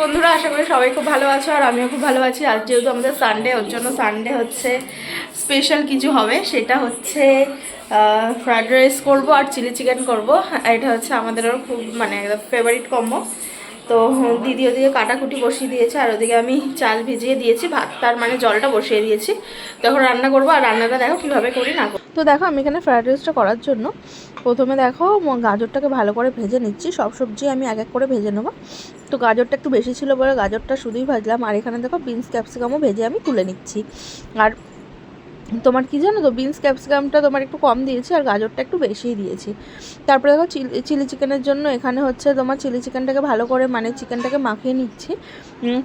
বন্ধুরা, আশা করি সবাই খুব ভালো আছো আর আমিও খুব ভালো আছি। আর যেহেতু আমাদের সানডে ওর জন্য সানডে হচ্ছে স্পেশাল কিছু হবে, সেটা হচ্ছে ফ্রায়েড রাইস করব আর চিলি চিকেন করব। এটা হচ্ছে আমাদেরও খুব মানে ফেভারিট কম্বো তো দিদি ওদিকে কাটাকুটি বসিয়ে দিয়েছে আর ওদিকে আমি চাল ভিজিয়ে দিয়েছি, ভাত, তার মানে জলটা বসিয়ে দিয়েছি। তখন রান্না করব আর রান্নাটা দেখো কীভাবে করি না তো দেখো আমি এখানে ফ্রাইড রাইসটা করার জন্য প্রথমে দেখো গাজরটাকে ভালো করে ভেজে নিচ্ছি। সব সবজি আমি এক এক করে ভেজে নেব। তো গাজরটা একটু বেশি ছিল বলে গাজরটা শুধুই ভাজলাম। আর এখানে দেখো বিনস ক্যাপসিকামও ভেজে আমি তুলে নিচ্ছি। আর তোমার কি জানো তো বিনস ক্যাপসিকামটা তোমার একটু কম দিয়েছি আর গাজরটা একটু বেশিই দিয়েছি। তারপরে দেখো চিলি চিলি চিকেনের জন্য এখানে হচ্ছে তোমার চিলি চিকেনটাকে ভালো করে মানে চিকেনটাকে মাখিয়ে নিচ্ছি।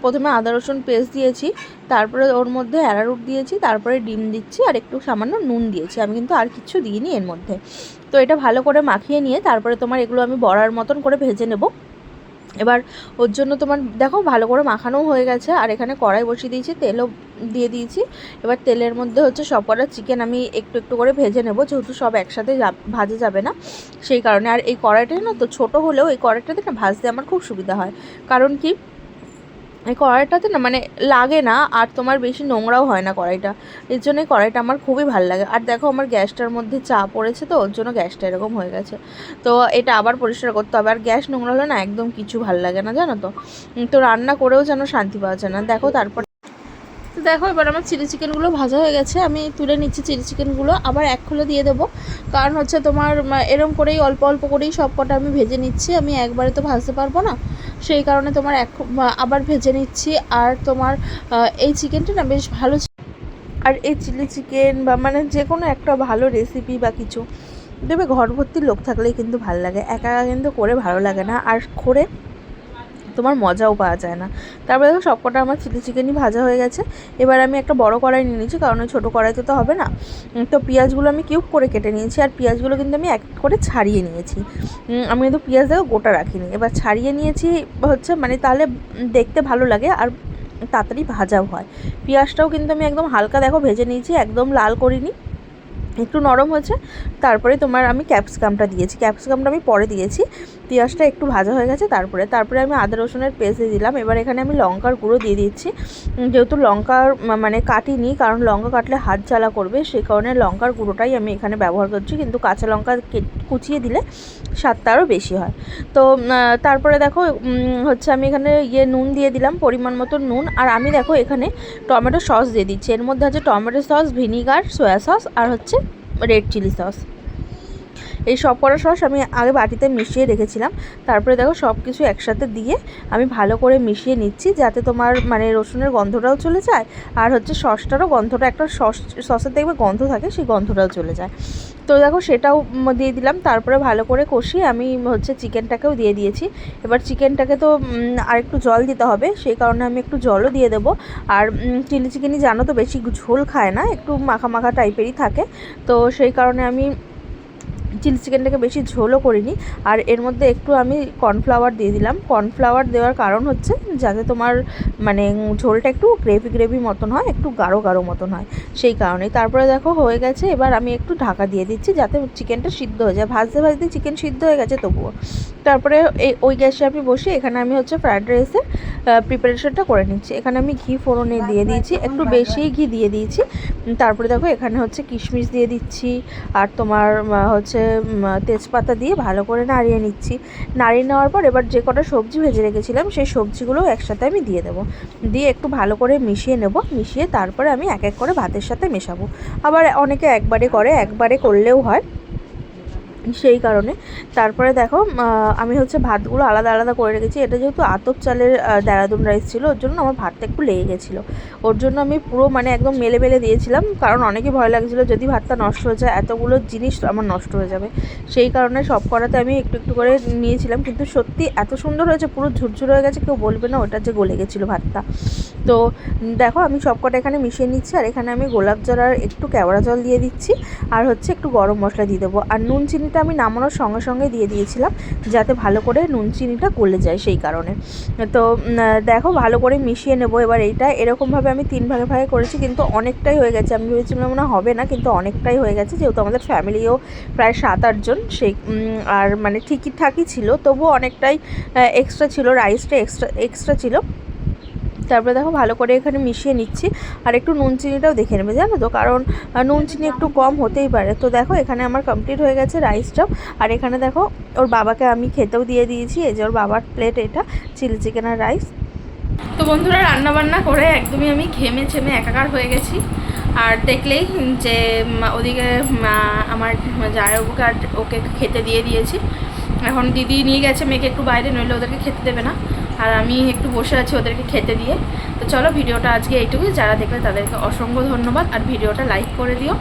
প্রথমে আদা, রসুন পেস্ট দিয়েছি, তারপরে ওর মধ্যে অ্যারারুট দিয়েছি, তারপরে ডিম দিচ্ছি আর একটু সামান্য নুন দিয়েছি। আমি কিন্তু আর কিছু দিইনি এর মধ্যে। তো এটা ভালো করে মাখিয়ে নিয়ে তারপরে তোমার এগুলো আমি বড়ার মতন করে ভেজে নেব। এবার ওর জন্য তোমার, দেখো ভালো করে মাখানোও হয়ে গেছে, আর এখানে কড়াই বসিয়ে দিয়েছি, তেলও দিয়ে দিয়েছি। এবার তেলের মধ্যে হচ্ছে সব কটা চিকেন আমি একটু একটু করে ভেজে নেব, যেহেতু সব একসাথে ভাজা যাবে না। সেই কারণে, আর এই কড়াইটা না তো ছোটো হলেও এই কড়াইটাতে না ভাজতে আমার খুব সুবিধা হয়। কারণ কি? কড়াইটাতে না মানে লাগে না, আর তোমার বেশি নোংরাও হয় না কড়াইটা। এর জন্য কড়াইটা আমার খুবই ভালো লাগে। আর দেখো আমার গ্যাসটার মধ্যে চা পড়েছে তো, ওর জন্য গ্যাসটা এরকম হয়ে গেছে। তো এটা আবার পরিষ্কার করতে হবে। আর গ্যাস নোংরা হলে না একদম কিছু ভালো লাগে না, জানো তো? তো রান্না করেও যেন শান্তি পাওয়া যায় না। দেখো তারপর তো দেখো, এবার আমার চিলি চিকেনগুলো ভাজা হয়ে গেছে। আমি তুলে নিচ্ছি চিলি চিকেনগুলো। আবার এক খুলে দিয়ে দেবো। কারণ হচ্ছে তোমার এরম করেই অল্প অল্প করেই সব কটা আমি ভেজে নিচ্ছি। আমি একবারে তো ভাজতে পারব না। সেই কারণে তোমার এক আবার ভেজে নিচ্ছি। আর তোমার এই চিকেনটা না বেশ ভালো আর এই চিলি চিকেন বা মানে যে কোনো একটা ভালো রেসিপি বা কিছু, দেবে ঘর ভর্তি লোক থাকলেই কিন্তু ভালো লাগে। একা একা কিন্তু করে ভালো লাগে না। আর করে তোমার মজাও পাওয়া যায় না। তারপরে দেখো সবকটা আমার চিলি চিকেনই ভাজা হয়ে গেছে। এবার আমি একটা বড় কড়াই নিয়ে নিয়েছি, কারণ ওই ছোটো কড়াইতে তো হবে না। তো পেঁয়াজগুলো আমি কিউব করে কেটে নিয়েছি, আর পেঁয়াজগুলো কিন্তু আমি এক করে ছাড়িয়ে নিয়েছি। আমি কিন্তু পেঁয়াজ দেখো গোটা রাখিনি। এবার ছাড়িয়ে নিয়েছি হচ্ছে মানে তাহলে দেখতে ভালো লাগে, আর তাড়াতাড়ি ভাজাও হয়। পেঁয়াজটাও কিন্তু আমি একদম হালকা দেখো ভেজে নিয়েছি, একদম লাল করিনি। একটু নরম হয়েছে, তারপরে তোমার আমি ক্যাপসিকামটা দিয়েছি। ক্যাপসিকামটা আমি পরে দিয়েছি। পেঁয়াজটা একটু ভাজা হয়ে গেছে, তারপরে তারপরে আমি আদা রসুনের পেস্ট দিয়ে দিলাম। এবার এখানে আমি লঙ্কার গুঁড়ো দিয়ে দিচ্ছি। যেহেতু লঙ্কার মানে কাটিনি, কারণ লঙ্কা কাটলে হাত জ্বালা করবে সেই কারণে লঙ্কার গুঁড়োটাই আমি এখানে ব্যবহার করছি। কিন্তু কাঁচা লঙ্কা কুচিয়ে দিলে স্বাদটা আরও বেশি হয়। তো তারপরে দেখো হচ্ছে আমি এখানে ইয়ে নুন দিয়ে দিলাম, পরিমাণ মতো নুন। আর আমি দেখো এখানে টমেটো সস দিয়ে দিচ্ছি। এর মধ্যে আছে tomato sauce, vinegar, soya sauce, আর হচ্ছে রেড চিলি সস। এই সব কটা সস আমি আগে বাটিতে মিশিয়ে রেখেছিলাম। তারপরে দেখো সব কিছু একসাথে দিয়ে আমি ভালো করে মিশিয়ে নিচ্ছি যাতে তোমার মানে রসুনের গন্ধটাও চলে যায় আর হচ্ছে সসটারও গন্ধটা, একটা সস, সসের দেখবে গন্ধ থাকে, সেই গন্ধটাও চলে যায়। তো দেখো সেটাও দিয়ে দিলাম। তারপরে ভালো করে কষিয়ে আমি হচ্ছে চিকেনটাকেও দিয়ে দিয়েছি। এবার চিকেনটাকে তো আর একটু জল দিতে হবে, সেই কারণে আমি একটু জলও দিয়ে দেবো। আর চিলি চিকেনই জানো তো বেশি ঝোল খায় না, একটু মাখা মাখা টাইপেরই থাকে। তো সেই কারণে আমি চিলি চিকেনটাকে বেশি ঝোলও করিনি। আর এর মধ্যে একটু আমি কর্নফ্লাওয়ার দিয়ে দিলাম। কর্নফ্লাওয়ার দেওয়ার কারণ হচ্ছে যাতে তোমার মানে ঝোলটা একটু গ্রেভি গ্রেভি মতন হয়, একটু গাঢ় গাঢ় মতন হয়, সেই কারণে তারপরে দেখো, হয়ে গেছে, এবার আমি একটু ঢাকা দিয়ে দিচ্ছি যাতে চিকেনটা সিদ্ধ হয়ে যায়। ভাজতে ভাজতে চিকেন সিদ্ধ হয়ে গেছে তবুও। তারপরে এই ওই গ্যাসে আমি বসে এখানে আমি হচ্ছে ফ্রায়েড রাইসের প্রিপারেশনটা করে নিচ্ছি। এখানে আমি ঘি ফোড়নে দিয়ে দিয়েছি, একটু বেশিই ঘি দিয়ে দিয়েছি। তারপরে দেখো, এখানে হচ্ছে কিশমিশ দিয়ে দিচ্ছি, আর তোমার হচ্ছে তেজপাতা দিয়ে ভালো করে নাড়িয়ে নিচ্ছি। নাড়িয়ে নেওয়ার পর এবার যে কটা সবজি ভেজে রেখেছিলাম, সেই সবজিগুলোও একসাথে আমি দিয়ে দেবো। দিয়ে একটু ভালো করে মিশিয়ে নেব। মিশিয়ে তারপরে আমি এক এক করে ভাতের সাথে মেশাবো। আবার অনেকে একবারে করে, একবারে করলেও হয়। সেই কারণে। তারপরে দেখো আমি হচ্ছে ভাতগুলো আলাদা আলাদা করে রেখেছি। এটা যেহেতু আতপ চালের দেরাদুন রাইস ছিল, ওর জন্য আমার ভাতটা একটু লেগে গেছিল। ওর জন্য আমি পুরো মানে একদম মেলে মেলে দিয়েছিলাম, কারণ অনেকে ভয় লাগছিল যদি ভাতটা নষ্ট হয়ে যায়, এতগুলো জিনিস আমার নষ্ট হয়ে যাবে। সেই কারণে সব করাতে আমি একটু একটু করে নিয়েছিলাম, কিন্তু সত্যি এত সুন্দর হয়েছে, পুরো ঝুরঝুর হয়ে গেছে, কেউ বলবে না ওটা যে গলে গেছিল ভাতটা। তো দেখো, আমি সব কটা এখানে মিশিয়ে নিচ্ছি, আর এখানে আমি গোলাপ জল আর একটু কেওড়া জল দিয়ে দিচ্ছি, আর হচ্ছে একটু গরম মশলা দিয়ে দেবো। আর নুন চিনিটা চিনিটা আমি নামানোর সঙ্গে সঙ্গে দিয়ে দিয়েছিলাম, যাতে ভালো করে নুন চিনিটা গলে যায় সেই কারণে। তো দেখো ভালো করে মিশিয়ে নেব এবার এইটা। এরকমভাবে আমি তিন ভাগে ভাগে করেছি, কিন্তু অনেকটাই হয়ে গেছে। আমি ভেবেছিলাম হয় হবে না, কিন্তু অনেকটাই হয়ে গেছে। যেহেতু আমাদের ফ্যামিলিও প্রায় সাত আটজন সেই আর মানে ঠিকই ঠাকই ছিল। তবুও অনেকটাই এক্সট্রা ছিল রাইসটা এক্সট্রা এক্সট্রা ছিল। তারপরে দেখো ভালো করে এখানে মিশিয়ে নিচ্ছি। আর একটু নুন চিনিটাও দেখে নেবে, জানো তো? কারণ নুন চিনি একটু কম হতেই পারে। তো দেখো, এখানে আমার কমপ্লিট হয়ে গেছে রাইসটাও আর এখানে দেখো, ওর বাবাকে আমি খেতেও দিয়ে দিয়েছি। এই যে ওর বাবার প্লেট এটা চিলি চিকেন আর রাইস তো বন্ধুরা রান্না বান্না করে একদমই আমি ঘেমে ছেমে একাকার হয়ে গেছি। আর দেখলেই যে ওদিকে আমার জায়বুকে আর ওকে খেতে দিয়ে দিয়েছি। এখন দিদি নিয়ে গেছে মেয়েকে একটু বাইরে, নইলে ওদেরকে খেতে দেবে না। আর আমি একটু বসে আছি ওদেরকে খেতে দিয়ে। তো চলো ভিডিওটা আজকে এইটুকুই। যারা দেখবে তাদেরকে অসংখ্য ধন্যবাদ। আর ভিডিওটা লাইক করে দিও।